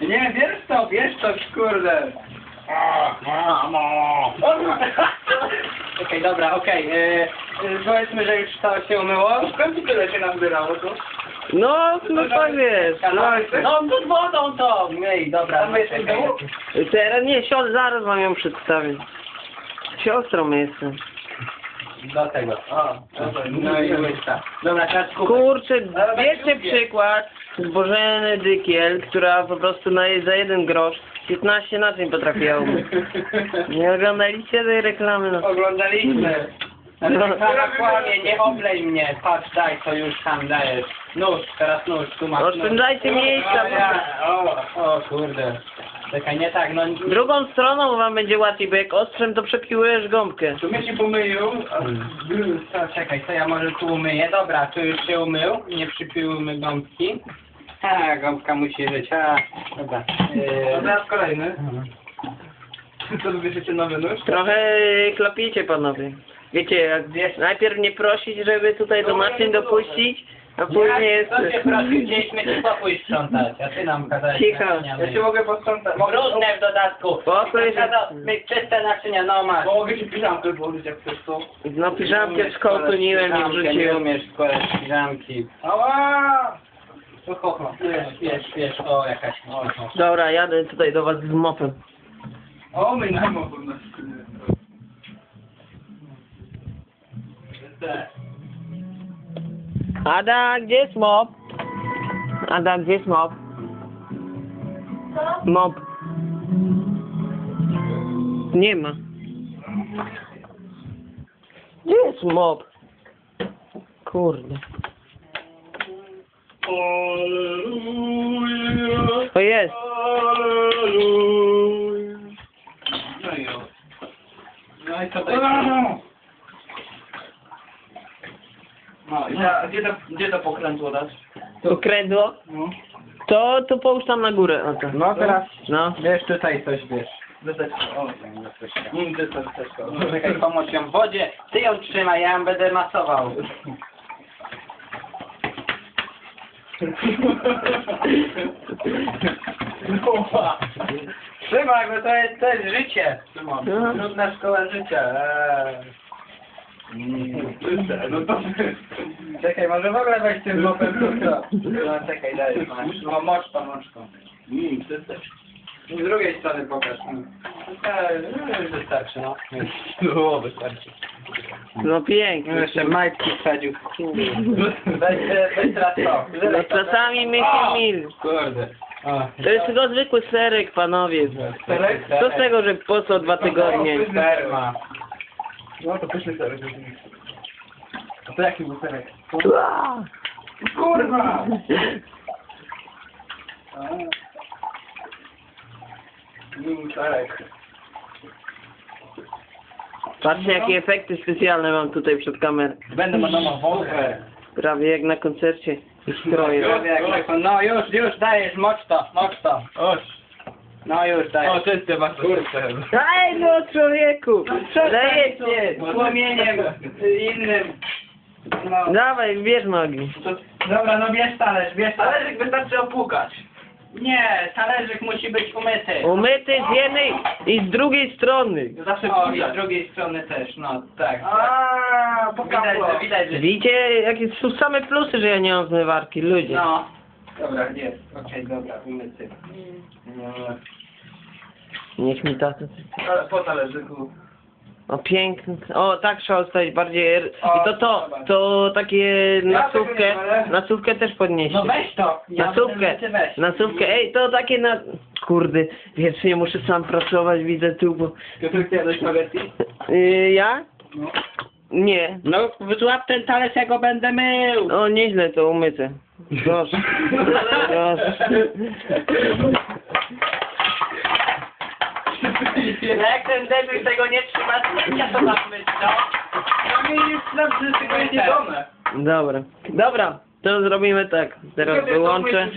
Nie, bierz to, bierz to, kurde. Okej, dobra, okej. e, e, Powiedzmy, że już to się umyło. Skąd tyle się nazbierało tu? No, no tak jest. No. No, pod wodą to! Myj, dobra. Tam jest czekaj. dół? Teraz nie, siostr, zaraz wam ją przedstawię. Siostrą jestem. Do tego. O, dobra, no i łyżka. Dobra, teraz kubek. Kurczę, tak lubię. przykład Bożeny Dykiel, która po prostu na, za jeden grosz 15 naczyń potrafiła umyć. Nie oglądaliście tej reklamy? No. Oglądaliśmy. Ale No. reklama kłamie, nie oblej mnie. Patrz, daj, to już tam dajesz. Nóż, teraz nóż, tu masz nóż. Oszczędzajcie miejsca. O, ja, o, o kurde. Czekaj, nie tak, no... Drugą stroną wam będzie łatwiej, bo jak ostrzem to przepiłujesz gąbkę. Tu mnie się a To, czekaj, to ja może tu umyję. Dobra, tu już się umył. Nie przypiłymy gąbki. A, gąbka musi być, a. Dobra. a Yy, teraz kolejny. To wybierzecie nowy nóż? Trochę klapiecie panowie. Wiecie, jak Wiesz- najpierw nie prosić, żeby tutaj do naczyń dopuścić, a później jest... Co cię prosi, chcieliśmy ci pokój sprzątać, a ty nam kazałeś Cicho. naczynia Ja się myć. mogę posprzątać. Brudne w dodatku. Pokój, że- Kazał myć czyste naczynia, no masz. Mogę ci piżamkę włożyć jak chcesz to. No piżamkę skołtuniłem i Nie wrzuciłem. umiesz składać piżamki. Ała! To kocha. Wiesz, wiesz, wiesz, o jakaś. O, o. Dobra, jadę tutaj do was z mopem. O, my na mowę na Ada, gdzie jest? Ada, gdzie jest? Mop. Nie ma. Gdzie jest mop? Kurde. O jest. No. I co to No, i ja, gdzie, to, gdzie to pokrętło dasz? To kredło? No. To, to połóż tam na górę. O to. No teraz, No. wiesz, tutaj coś wiesz. Deseczka, o. Deska, deseczka. Czekaj, pomóż ją w wodzie. Ty ją trzymaj, ja ją będę masował. Trzymaj, bo to jest, to jest życie. Trzymam. No. Trudna szkoła życia. Eee. No to... Czekaj, może w ogóle weź tym mopem to No czekaj, daj, masz. No mocz to, mocz to. Mm, deseczka. Z drugiej strony pokaż. No już wystarczy, no. No, wystarczy. No pięknie. No jeszcze majtki wsadził. Weź, weź teraz to. No czasami my się mil. Kurde. To jest tylko zwykły serek, panowie. serek? Co z tego, że po co dwa tygodnie? Sperma. No to pyszny serek. A to jaki był serek? Kurwa! Mm, serek. Patrzcie jakie efekty specjalne mam tutaj przed kamerą. Będę manował wąchę. Prawie jak na koncercie stroje. No już, już dajesz, mocz to, mocz to. Oś. No już O, dajesz. czyste masz kurczę. Daj no człowieku! Lejecie płomieniem innym. No. Dawaj, bierz nogi. Dobra, no bierz talerz, bierz talerz. Talerzyk wystarczy opłukać. Nie, talerzyk musi być umyty. Umyty z jednej i z drugiej strony. Zawsze O, i z drugiej strony też, no tak. Widać, pokapło. że, widać, że... Widzicie, jakie są same plusy, że ja nie mam zmywarki, ludzie. No. Dobra, jest. Okej, dobra, umyty. No. Niech mi tato. Ale Po talerzyku. O piękny. O, tak trzeba ustawić bardziej. I to to, to takie nasówkę, nie nasówkę też podnieście. No weź to. Ja będę, ty weź. nasówkę, ej, to takie na... Kurde, wiecznie muszę sam pracować, widzę tu, bo... Piotrek, ty jadłeś spaghetti? Yy, ja? No. Nie. No, złap ten talerz, ja go będę mył. O, nieźle to umyte. Proszę. Proszę. Jak ten debil tego nie trzyma, to ja to mam myć, no. No nie jest nam wszystko jedzone. Dobra. Dobra, to zrobimy tak. Teraz wyłączę.